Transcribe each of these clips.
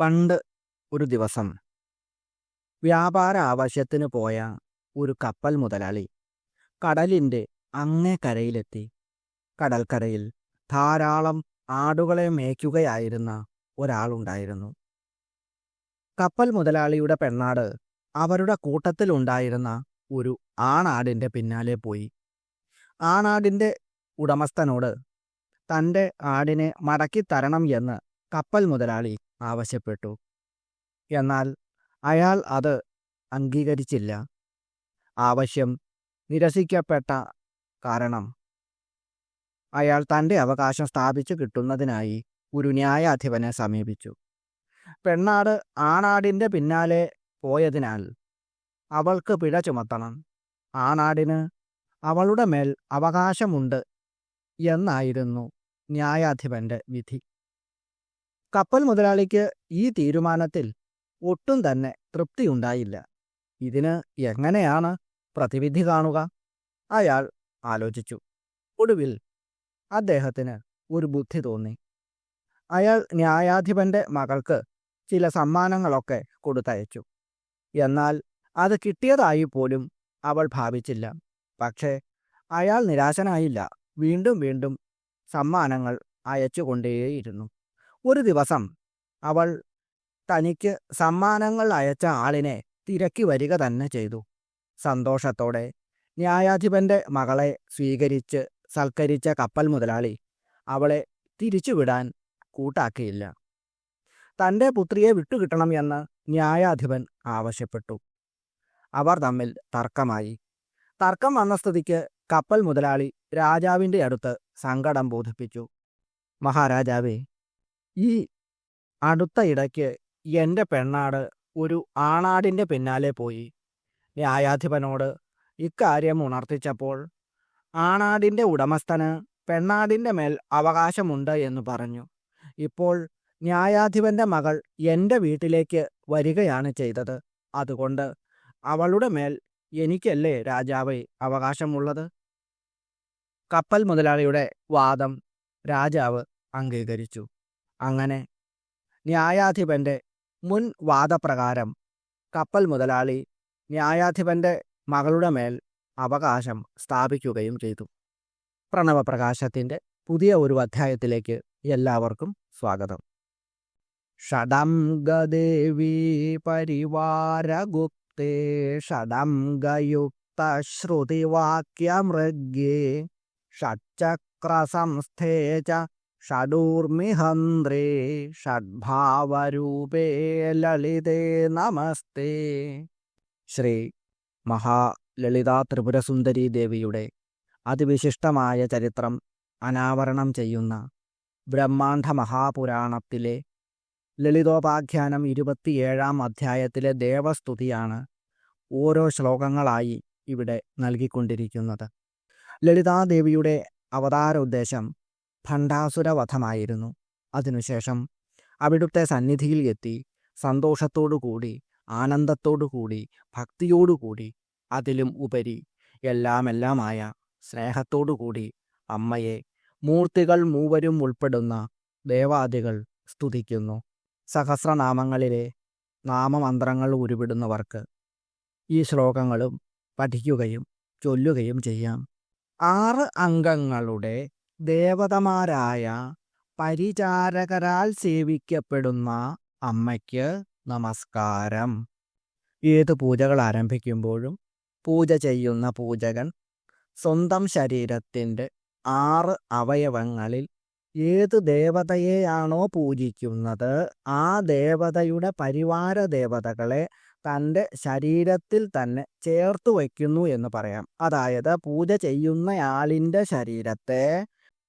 പണ്ട് ഒരു ദിവസം വ്യാപാര ആവശ്യത്തിന് പോയ ഒരു കപ്പൽ മുതലാളി കടലിന്റെ അങ്ങേ കരയിലെത്തി കടൽക്കരയിൽ ധാരാളം ആടുകളെ മേയ്ക്കുകയായിരുന്ന ഒരാളുണ്ടായിരുന്നു. കപ്പൽ മുതലാളിയുടെ പെണ്ണാട് അവരുടെ കൂട്ടത്തിലുണ്ടായിരുന്ന ഒരു ആണാടിന്റെ പിന്നാലെ പോയി. ആണാടിന്റെ ഉടമസ്ഥനോട് തന്റെ ആടിനെ മടക്കിത്തരണം എന്ന് കപ്പൽ മുതലാളി ആവശ്യപ്പെട്ടു. എന്നാൽ അയാൾ അത് അംഗീകരിച്ചില്ല. ആവശ്യം നിരസിക്കപ്പെട്ട കാരണം അയാൾ തന്റെ അവകാശം സ്ഥാപിച്ചു കിട്ടുന്നതിനായി ഒരു ന്യായാധിപനെ സമീപിച്ചു. പെണ്ണാട് ആണാടിന്റെ പിന്നാലെ പോയതിനാൽ അവൾക്ക് പിഴ ചുമത്തണം. ആണാടിന് അവളുടെ മേൽ അവകാശമുണ്ട് എന്നായിരുന്നു ന്യായാധിപന്റെ വിധി. കപ്പൽ മുതലാളിക്ക് ഈ തീരുമാനത്തിൽ ഒട്ടും തന്നെ തൃപ്തിയുണ്ടായില്ല ഇതിന് എങ്ങനെയാണ് പ്രതിവിധി കാണുക? അയാൾ ആലോചിച്ചു. ഒടുവിൽ അദ്ദേഹത്തിന് ഒരു ബുദ്ധി തോന്നി. അയാൾ ന്യായാധിപന്റെ മകൾക്ക് ചില സമ്മാനങ്ങളൊക്കെ കൊടുത്തയച്ചു. എന്നാൽ അത് കിട്ടിയതായി പോലും അവൾ ഭാവിച്ചില്ല. പക്ഷേ അയാൾ നിരാശനായില്ല. വീണ്ടും വീണ്ടും സമ്മാനങ്ങൾ അയച്ചുകൊണ്ടേയിരുന്നു. ഒരു ദിവസം അവൾ തനിക്ക് സമ്മാനങ്ങൾ അയച്ച ആളിനെ തിരക്കി വരിക തന്നെ ചെയ്തു. സന്തോഷത്തോടെ ന്യായാധിപന്റെ മകളെ സ്വീകരിച്ച് സൽക്കരിച്ച കപ്പൽ മുതലാളി അവളെ തിരിച്ചുവിടാൻ കൂട്ടാക്കിയില്ല. തന്റെ പുത്രിയെ വിട്ടുകിട്ടണം എന്ന് ന്യായാധിപൻ ആവശ്യപ്പെട്ടു. അവർ തമ്മിൽ തർക്കമായി. തർക്കം വന്ന സ്ഥിതിക്ക് കപ്പൽ മുതലാളി രാജാവിന്റെ അടുത്ത് സങ്കടം ബോധിപ്പിച്ചു. മഹാരാജാവേ ഈ അടുത്ത ഇടയ്ക്ക് എന്റെ പെണ്ണാട് ഒരു ആണാടിന്റെ പിന്നാലെ പോയി. ന്യായാധിപനോട് ഇക്കാര്യം ഉണർത്തിച്ചപ്പോൾ ആണാടിന്റെ ഉടമസ്ഥന് പെണ്ണാടിന്റെ മേൽ അവകാശമുണ്ട് എന്ന് പറഞ്ഞു. ഇപ്പോൾ ന്യായാധിപന്റെ മകൾ എന്റെ വീട്ടിലേക്ക് വരികയാണ് ചെയ്തത്. അതുകൊണ്ട് അവളുടെ മേൽ എനിക്കല്ലേ രാജാവേ അവകാശമുള്ളത്? കപ്പൽ മുതലാളിയുടെ വാദം രാജാവ് അംഗീകരിച്ചു. അങ്ങനെ. ന്യായാധിപന്റെ മുൻ വാദപ്രകാരം കപ്പൽ മുതലാളി ന്യായാധിപന്റെ മകളുടെ മേൽ അവകാശം സ്ഥാപിക്കുകയും ചെയ്തു. പ്രണവപ്രകാശത്തിന്റെ പുതിയ ഒരു അധ്യായത്തിലേക്ക് എല്ലാവർക്കും സ്വാഗതം. ഷഡം ഗദേവി പരിവാരഗുപ്തേ ഷഡം ഗയുക്ത ശ്രുതിവാക്യമൃഗ്യേ ഷഡ്ചക്രസംസ്ഥേ ച ഷഡൂർമിഹന്ത്രേ ഷഡ്ഭാവരൂപേ ലളിതേ നമസ്തേ. ശ്രീ മഹാലളിതാ ത്രിപുരസുന്ദരി ദേവിയുടെ അതിവിശിഷ്ടമായ ചരിത്രം അനാവരണം ചെയ്യുന്ന ബ്രഹ്മാണ്ഡ മഹാപുരാണത്തിലെ ലളിതോപാഖ്യാനം ഇരുപത്തിയേഴാം അധ്യായത്തിലെ ദേവസ്തുതിയാണ് ഓരോ ശ്ലോകങ്ങളായി ഇവിടെ നൽകിക്കൊണ്ടിരിക്കുന്നത്. ലളിതാദേവിയുടെ അവതാര ഉദ്ദേശം ഭണ്ഡാസുരവധമായിരുന്നു. അതിനുശേഷം അവിടുത്തെ സന്നിധിയിൽ എത്തി സന്തോഷത്തോടുകൂടി ആനന്ദത്തോടുകൂടി ഭക്തിയോടുകൂടി അതിലും ഉപരി എല്ലാമെല്ലാമായ സ്നേഹത്തോടുകൂടി അമ്മയെ മൂർത്തികൾ മൂവരും ഉൾപ്പെടുന്ന ദേവാദികൾ സ്തുതിക്കുന്നു. സഹസ്രനാമങ്ങളിലെ നാമമന്ത്രങ്ങൾ ഉരുവിടുന്നവർക്ക് ഈ ശ്ലോകങ്ങളും പഠിക്കുകയും ചൊല്ലുകയും ചെയ്യാം. ആറ് അംഗങ്ങളുടെ ദേവതമാരായ പരിചാരകരാൽ സേവിക്കപ്പെടുന്ന അമ്മയ്ക്ക് നമസ്കാരം. ഏത് പൂജകൾ ആരംഭിക്കുമ്പോഴും പൂജ ചെയ്യുന്ന പൂജകൻ സ്വന്തം ശരീരത്തിന്റെ ആറ് അവയവങ്ങളിൽ ഏത് ദേവതയെയാണോ പൂജിക്കുന്നത് ആ ദേവതയുടെ പരിവാര ദേവതകളെ തന്റെ ശരീരത്തിൽ തന്നെ ചേർത്ത് വയ്ക്കുന്നു എന്ന് പറയാം. അതായത് പൂജ ചെയ്യുന്നയാളിന്റെ ശരീരത്തെ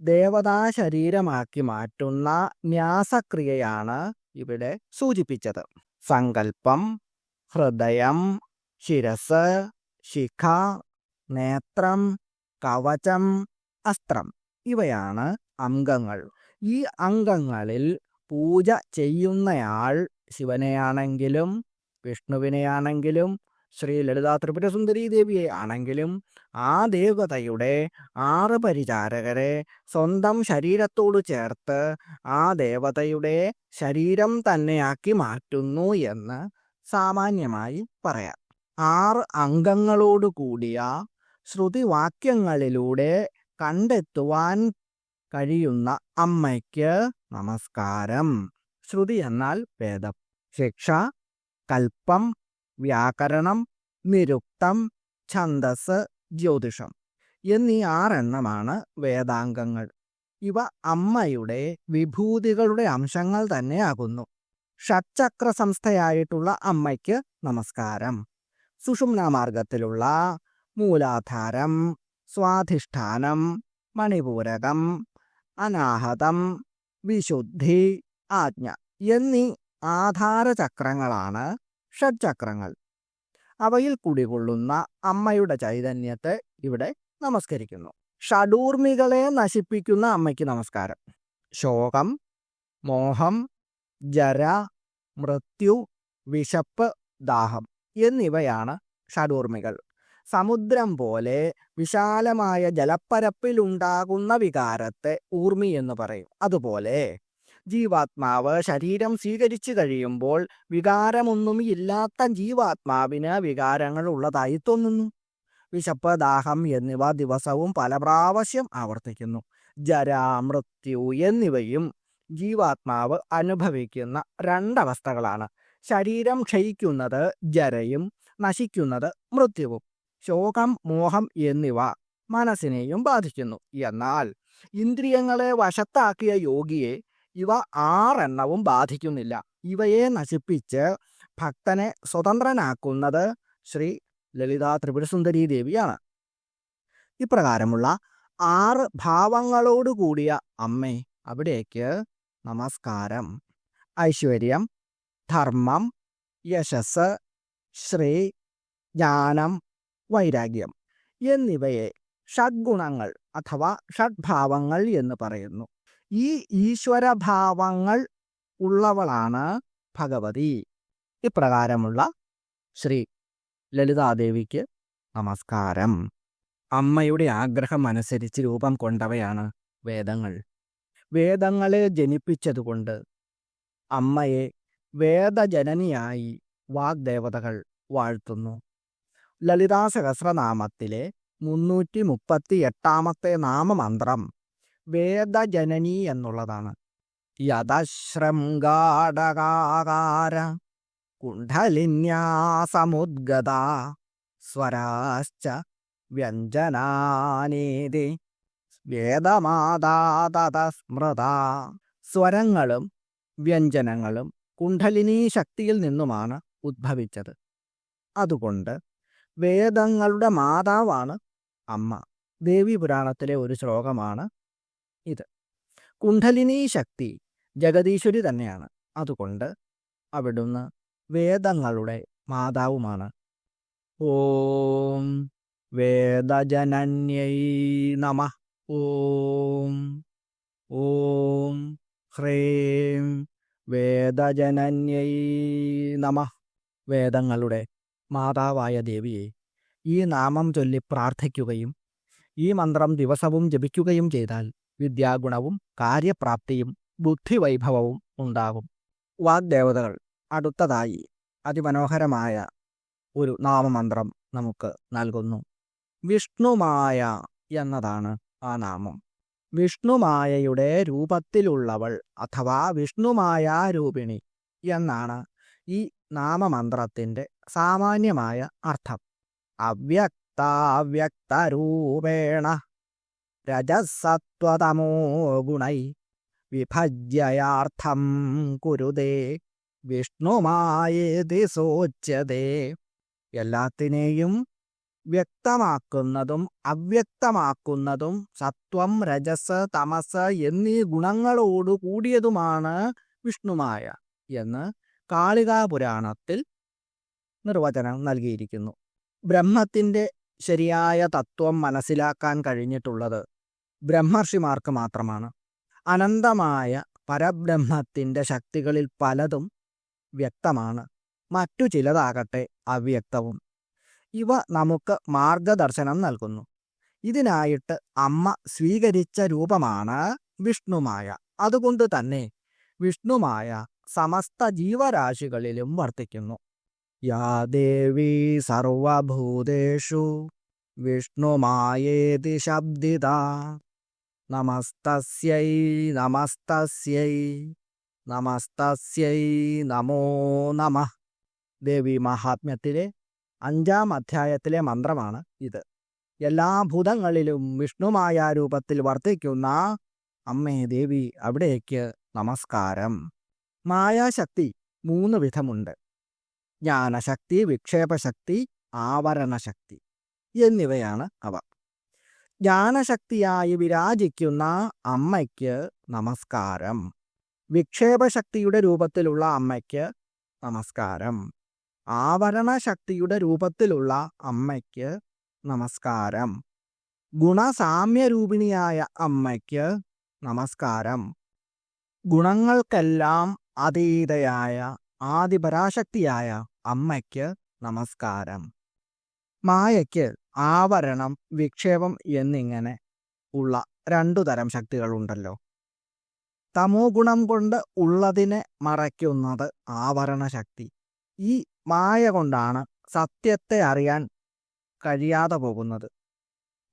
ദേവതാ ശരീരമാക്കി മാറ്റുന്ന ന്യാസക്രിയയാണ് ഇവിടെ സൂചിപ്പിച്ചത്. സങ്കല്പം ഹൃദയം ശിരസ് ശിഖ നേത്രം കവചം അസ്ത്രം ഇവയാണ് അംഗങ്ങൾ. ഈ അംഗങ്ങളിൽ പൂജ ചെയ്യുന്നയാൾ ശിവനെയാണെങ്കിലും വിഷ്ണുവിനെയാണെങ്കിലും ശ്രീ ലളിതാ ത്രിപുരസുന്ദരി ദേവിയെ ആണെങ്കിലും ആ ദേവതയുടെ ആറ് പരിചാരകരെ സ്വന്തം ശരീരത്തോട് ചേർത്ത് ആ ദേവതയുടെ ശരീരം തന്നെയാക്കി മാറ്റുന്നു എന്ന് സാമാന്യമായി പറയാം. ആറ് അംഗങ്ങളോട് കൂടിയ ശ്രുതിവാക്യങ്ങളിലൂടെ കണ്ടെത്തുവാൻ കഴിയുന്ന അമ്മയ്ക്ക് നമസ്കാരം. ശ്രുതി എന്നാൽ വേദം. ശിക്ഷ കൽപ്പം വ്യാകരണം നിരുക്തം ഛന്ദസ് ജ്യോതിഷം എന്നീ ആറെണ്ണമാണ് വേദാംഗങ്ങൾ. ഇവ അമ്മയുടെ വിഭൂതികളുടെ അംശങ്ങൾ തന്നെയാകുന്നു. ഷഡ്ചക്ര സംസ്ഥയായിട്ടുള്ള അമ്മയ്ക്ക് നമസ്കാരം. സുഷുമ്നാമാർഗത്തിലുള്ള മൂലാധാരം സ്വാധിഷ്ഠാനം മണിപൂരകം അനാഹതം വിശുദ്ധി ആജ്ഞ എന്നീ ആധാരചക്രങ്ങളാണ് ഷഡ്ചക്രങ്ങൾ. അവയിൽ കുടികൊള്ളുന്ന അമ്മയുടെ ചൈതന്യത്തെ ഇവിടെ നമസ്കരിക്കുന്നു. ഷഡൂർമികളെ നശിപ്പിക്കുന്ന അമ്മയ്ക്ക് നമസ്കാരം. ശോകം മോഹം ജര മൃത്യു വിശപ്പ് ദാഹം എന്നിവയാണ് ഷഡൂർമികൾ. സമുദ്രം പോലെ വിശാലമായ ജലപ്പരപ്പിലുണ്ടാകുന്ന വികാരത്തെ ഊർമി എന്ന് പറയും. അതുപോലെ ജീവാത്മാവ് ശരീരം സ്വീകരിച്ചു കഴിയുമ്പോൾ വികാരമൊന്നും ഇല്ലാത്ത ജീവാത്മാവിന് വികാരങ്ങൾ ഉള്ളതായി തോന്നുന്നു. വിശപ്പ് ദാഹം എന്നിവ ദിവസവും പല പ്രാവശ്യം ആവർത്തിക്കുന്നു. ജര മൃത്യു എന്നിവയും ജീവാത്മാവ് അനുഭവിക്കുന്ന രണ്ടവസ്ഥകളാണ്. ശരീരം ക്ഷയിക്കുന്നത് ജരയും നശിക്കുന്നത് മൃത്യുവും. ശോകം മോഹം എന്നിവ മനസ്സിനെയും ബാധിക്കുന്നു. എന്നാൽ ഇന്ദ്രിയങ്ങളെ വശത്താക്കിയ യോഗിയെ ഇവ ആറെണ്ണവും ബാധിക്കുന്നില്ല. ഇവയെ നശിപ്പിച്ച് ഭക്തനെ സ്വതന്ത്രനാക്കുന്നത് ശ്രീ ലളിതാ ത്രിപുരസുന്ദരി ദേവിയാണ്. ഇപ്രകാരമുള്ള ആറ് ഭാവങ്ങളോട് കൂടിയ അമ്മേ അവിടേക്ക് നമസ്കാരം. ഐശ്വര്യം ധർമ്മം യശസ് ശ്രീ ജ്ഞാനം വൈരാഗ്യം എന്നിവയെ ഷഡ്ഗുണങ്ങൾ അഥവാ ഷഡ്ഭാവങ്ങൾ എന്ന് പറയുന്നു. ഈ ഈശ്വരഭാവങ്ങൾ ഉള്ളവളാണ് ഭഗവതി. ഇപ്രകാരമുള്ള ശ്രീ ലളിതാദേവിക്ക് നമസ്കാരം. അമ്മയുടെ ആഗ്രഹം അനുസരിച്ച് രൂപം കൊണ്ടവയാണ് വേദങ്ങൾ. വേദങ്ങളെ ജനിപ്പിച്ചതുകൊണ്ട് അമ്മയെ വേദജനനിയായി വാഗ്ദേവതകൾ വാഴ്ത്തുന്നു. ലളിതാ സഹസ്രനാമത്തിലെ മുന്നൂറ്റി മുപ്പത്തി എട്ടാമത്തെ നാമമന്ത്രം വേദജനനി എന്നുള്ളതാണ്. യഥശ്രംഗാടകാകാര കുണ്ഠലിന്യാസമുദ്ഗത സ്വരാശ്ച വ്യഞ്ജനാനീതി വേദമാതാതത സ്മൃത സ്വരങ്ങളും വ്യഞ്ജനങ്ങളും കുണ്ഠലിനീ ശക്തിയിൽ നിന്നുമാണ് ഉദ്ഭവിച്ചത്. അതുകൊണ്ട് വേദങ്ങളുടെ മാതാവാണ് അമ്മ. ദേവി പുരാണത്തിലെ ഒരു ശ്ലോകമാണ് ഇത്. കുണ്ഡലിനീ ശക്തി ജഗദീശ്വരി തന്നെയാണ്. അതുകൊണ്ട് അവിടുന്ന് വേദങ്ങളുടെ മാതാവുമാണ്. ഓം വേദജനന്യൈ നമ. ഓം ഓം ഹ്രീം വേദജനന്യൈ നമ. വേദങ്ങളുടെ മാതാവായ ദേവിയെ ഈ നാമം ചൊല്ലി പ്രാർത്ഥിക്കുകയും ഈ മന്ത്രം ദിവസവും ജപിക്കുകയും ചെയ്താൽ വിദ്യാഗുണവും കാര്യപ്രാപ്തിയും ബുദ്ധിവൈഭവവും ഉണ്ടാകും. വാഗ്ദേവതകൾ. അടുത്തതായി അതിമനോഹരമായ ഒരു നാമമന്ത്രം നമുക്ക് നൽകുന്നു. വിഷ്ണുമായ എന്നതാണ് ആ നാമം. വിഷ്ണുമായയുടെ രൂപത്തിലുള്ളവൾ അഥവാ വിഷ്ണുമായ രൂപിണി എന്നാണ് ഈ നാമമന്ത്രത്തിന്റെ സാമാന്യമായ അർത്ഥം. അവ്യക്താവ്യക്തരൂപേണ രജസത്വതമോ ഗുണൈ വിഭജ്യയാർത്ഥം കുരുതേ വിഷ്ണുമായേതി സോച്യതേ. എല്ലാത്തിനെയും വ്യക്തമാക്കുന്നതും അവ്യക്തമാക്കുന്നതും സത്വം രജസ് തമസ് എന്നീ ഗുണങ്ങളോട് കൂടിയതുമാണ് വിഷ്ണുമായ എന്ന് കാളികാപുരാണത്തിൽ നിർവചനം നൽകിയിരിക്കുന്നു. ബ്രഹ്മത്തിന്റെ ശരിയായ തത്വം മനസ്സിലാക്കാൻ കഴിഞ്ഞിട്ടുള്ളത് ബ്രഹ്മർഷിമാർക്ക് മാത്രമാണ്. അനന്തമായ പരബ്രഹ്മത്തിന്റെ ശക്തികളിൽ പലതും വ്യക്തമാണ്. മറ്റു ചിലതാകട്ടെ അവ്യക്തവും. ഇവ നമുക്ക് മാർഗദർശനം നൽകുന്നു. ഇതിനായിട്ട് അമ്മ സ്വീകരിച്ച രൂപമാണ് വിഷ്ണുമായ. അതുകൊണ്ട് തന്നെ വിഷ്ണുമായ സമസ്ത ജീവരാശികളിലും വർത്തിക്കുന്നു. യാദേവി സർവഭൂതേഷു വിഷ്ണുമായേതി ശബ്ദിത. നമസ്തസ്യൈ നമസ്തസ്യൈ നമസ്തസ്യൈ നമോ നമ ദേവി മഹാത്മ്യത്തിലെ അഞ്ചാം അധ്യായത്തിലെ മന്ത്രമാണ് ഇത്. എല്ലാ ഭൂതങ്ങളിലും വിഷ്ണുമായ രൂപത്തിൽ വർത്തിക്കുന്ന അമ്മേ ദേവി അവിടേക്ക് നമസ്കാരം. മായാശക്തി മൂന്ന് വിധമുണ്ട്. ജ്ഞാനശക്തി വിക്ഷേപശക്തി ആവരണശക്തി എന്നിവയാണ് അവ. ജ്ഞാനശക്തിയായി വിരാജിക്കുന്ന അമ്മയ്ക്ക് നമസ്കാരം. വിക്ഷേപശക്തിയുടെ രൂപത്തിലുള്ള അമ്മയ്ക്ക് നമസ്കാരം. ആവരണശക്തിയുടെ രൂപത്തിലുള്ള അമ്മയ്ക്ക് നമസ്കാരം. ഗുണസാമ്യരൂപിണിയായ അമ്മയ്ക്ക് നമസ്കാരം. ഗുണങ്ങൾക്കെല്ലാം അതീതയായ ആദിപരാശക്തിയായ അമ്മയ്ക്ക് നമസ്കാരം. മായയ്ക്ക് ആവരണം വിക്ഷേപം എന്നിങ്ങനെ ഉള്ള രണ്ടു തരം ശക്തികളുണ്ടല്ലോ. തമോ ഗുണം കൊണ്ട് ഉള്ളതിനെ മറയ്ക്കുന്നത് ആവരണ ശക്തി. ഈ മായ കൊണ്ടാണ് സത്യത്തെ അറിയാൻ കഴിയാതെ പോകുന്നത്.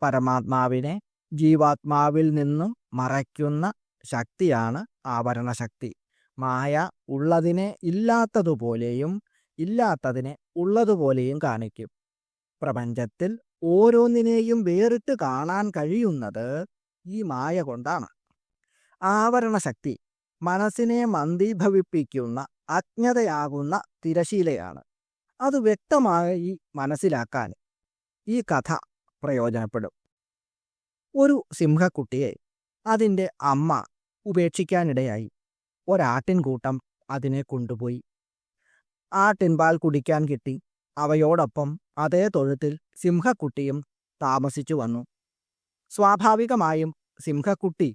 പരമാത്മാവിനെ ജീവാത്മാവിൽ നിന്നും മറയ്ക്കുന്ന ശക്തിയാണ് ആവരണ ശക്തി. മായ ഉള്ളതിനെ ഇല്ലാത്തതുപോലെയും ഇല്ലാത്തതിനെ ഉള്ളതുപോലെയും കാണിക്കും. പ്രപഞ്ചത്തിൽ ഓരോന്നിനെയും വേറിട്ട് കാണാൻ കഴിയുന്നത് ഈ മായ കൊണ്ടാണ്. ആവരണശക്തി മനസ്സിനെ മന്ദീഭവിപ്പിക്കുന്ന അജ്ഞതയാകുന്ന തിരശീലയാണ്. അത് വ്യക്തമായി മനസ്സിലാക്കാൻ ഈ കഥ പ്രയോജനപ്പെടും. ഒരു സിംഹക്കുട്ടിയെ അതിന്റെ അമ്മ ഉപേക്ഷിക്കാനിടയായി ഒരാട്ടിൻകൂട്ടം അതിനെ കൊണ്ടുപോയി. ആട്ടിൻപാൽ കുടിക്കാൻ കിട്ടി. അവയോടൊപ്പം അതേ തൊഴുത്തിൽ സിംഹക്കുട്ടിയും താമസിച്ചു വന്നു. സ്വാഭാവികമായും സിംഹക്കുട്ടി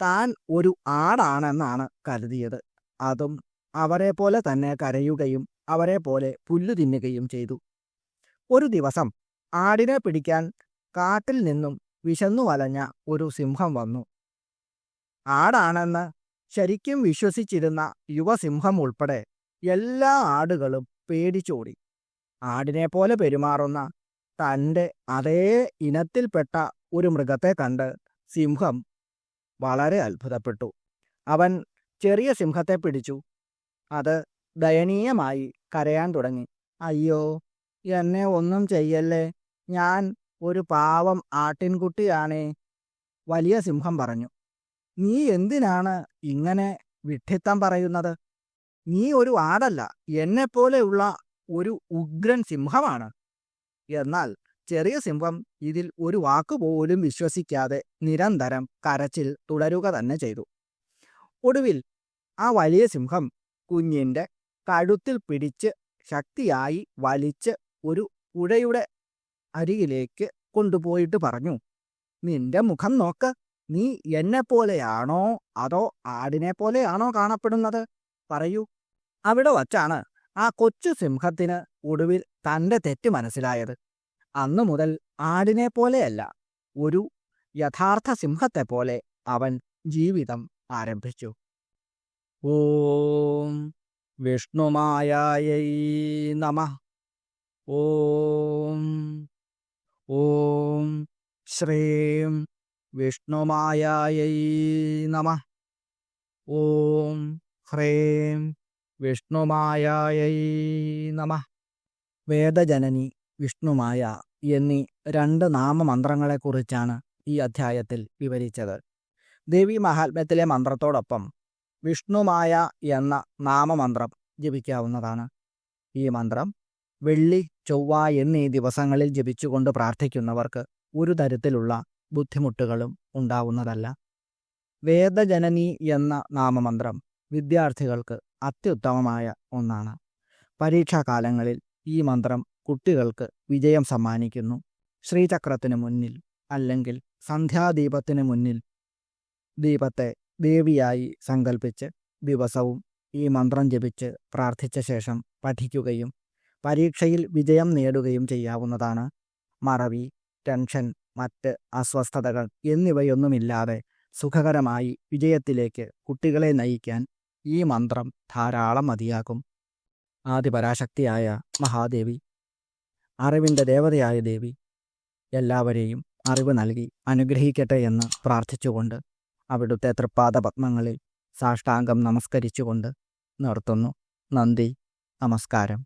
താൻ ഒരു ആടാണെന്നാണ് കരുതിയത്. അതും അവരെ പോലെ തന്നെ കരയുകയും അവരെ പോലെ പുല്ലു തിന്നുകയും ചെയ്തു. ഒരു ദിവസം ആടിനെ പിടിക്കാൻ കാട്ടിൽ നിന്നും വിശന്നു വലഞ്ഞ ഒരു സിംഹം വന്നു. ആടാണെന്ന് ശരിക്കും വിശ്വസിച്ചിരുന്ന യുവസിംഹം ഉൾപ്പെടെ എല്ലാ ആടുകളും പേടിച്ചോടി. ആടിനെ പോലെ പെരുമാറുന്ന തന്റെ അതേ ഇനത്തിൽപ്പെട്ട ഒരു മൃഗത്തെ കണ്ട് സിംഹം വളരെ അത്ഭുതപ്പെട്ടു. അവൻ ചെറിയ സിംഹത്തെ പിടിച്ചു. അത് ദയനീയമായി കരയാൻ തുടങ്ങി. അയ്യോ എന്നെ ഒന്നും ചെയ്യല്ലേ? ഞാൻ ഒരു പാവം ആട്ടിൻകുട്ടിയാണേ വലിയ സിംഹം പറഞ്ഞു. നീ എന്തിനാണ് ഇങ്ങനെ വിഡ്ഢിത്തം പറയുന്നത്? നീ ഒരു ആടല്ല. എന്നെപ്പോലെയുള്ള ഒരു ഉഗ്രൻ സിംഹമാണ്. എന്നാൽ ചെറിയ സിംഹം ഇതിൽ ഒരു വാക്കുപോലും വിശ്വസിക്കാതെ നിരന്തരം കരച്ചിൽ തുടരുക തന്നെ ചെയ്തു. ഒടുവിൽ ആ വലിയ സിംഹം കുഞ്ഞിന്റെ കഴുത്തിൽ പിടിച്ച് ശക്തിയായി വലിച്ച് ഒരു പുഴയുടെ അരികിലേക്ക് കൊണ്ടുപോയിട്ട് പറഞ്ഞു നിന്റെ മുഖം നോക്ക്. നീ എന്നെ പോലെയാണോ അതോ ആടിനെ പോലെയാണോ കാണപ്പെടുന്നത്? പറയൂ. അവിടെ വച്ചാണ് ആ കൊച്ചു സിംഹത്തിന് ഒടുവിൽ തന്റെ തെറ്റ് മനസ്സിലായത്. അന്നു മുതൽ ആടിനെ പോലെയല്ല ഒരു യഥാർത്ഥ സിംഹത്തെ പോലെ അവൻ ജീവിതം ആരംഭിച്ചു. ഓം വിഷ്ണുമായ നമ. ഓം ഓം ശ്രീം വിഷ്ണുമായ നമ. ഓം ഹ്രീം വിഷ്ണുമായൈ നമ. വേദജനനി വിഷ്ണുമായ എന്നീ രണ്ട് നാമമന്ത്രങ്ങളെക്കുറിച്ചാണ് ഈ അധ്യായത്തിൽ വിവരിച്ചത്. ദേവി മഹാത്മ്യത്തിലെ മന്ത്രത്തോടൊപ്പം വിഷ്ണുമായ എന്ന നാമമന്ത്രം ജപിക്കാവുന്നതാണ്. ഈ മന്ത്രം വെള്ളി ചൊവ്വ എന്നീ ദിവസങ്ങളിൽ ജപിച്ചുകൊണ്ട് പ്രാർത്ഥിക്കുന്നവർക്ക് ഒരു തരത്തിലുള്ള ബുദ്ധിമുട്ടുകളും ഉണ്ടാവുന്നതല്ല. വേദജനനി എന്ന നാമമന്ത്രം വിദ്യാർത്ഥികൾക്ക് അത്യുത്തമമായ ഒന്നാണ്. പരീക്ഷാകാലങ്ങളിൽ ഈ മന്ത്രം കുട്ടികൾക്ക് വിജയം സമ്മാനിക്കുന്നു. ശ്രീചക്രത്തിന് മുന്നിൽ അല്ലെങ്കിൽ സന്ധ്യാദീപത്തിന് മുന്നിൽ ദീപത്തെ ദേവിയായി സങ്കൽപ്പിച്ച് ദിവസവും ഈ മന്ത്രം ജപിച്ച് പ്രാർത്ഥിച്ച ശേഷം പഠിക്കുകയും പരീക്ഷയിൽ വിജയം നേടുകയും ചെയ്യാവുന്നതാണ്. മറവി ടെൻഷൻ മറ്റ് അസ്വസ്ഥതകൾ എന്നിവയൊന്നുമില്ലാതെ സുഖകരമായി വിജയത്തിലേക്ക് കുട്ടികളെ നയിക്കാൻ ഈ മന്ത്രം ധാരാളം മതിയാകും. ആദിപരാശക്തിയായ മഹാദേവി അറിവിന്റെ ദേവതയായ ദേവി എല്ലാവരെയും അറിവ് നൽകി അനുഗ്രഹിക്കട്ടെ എന്ന് പ്രാർത്ഥിച്ചുകൊണ്ട് അവിടുത്തെ തൃപ്പാദ പത്മങ്ങളിൽ സാഷ്ടാംഗം നമസ്കരിച്ചുകൊണ്ട് നിർത്തുന്നു. നന്ദി നമസ്കാരം.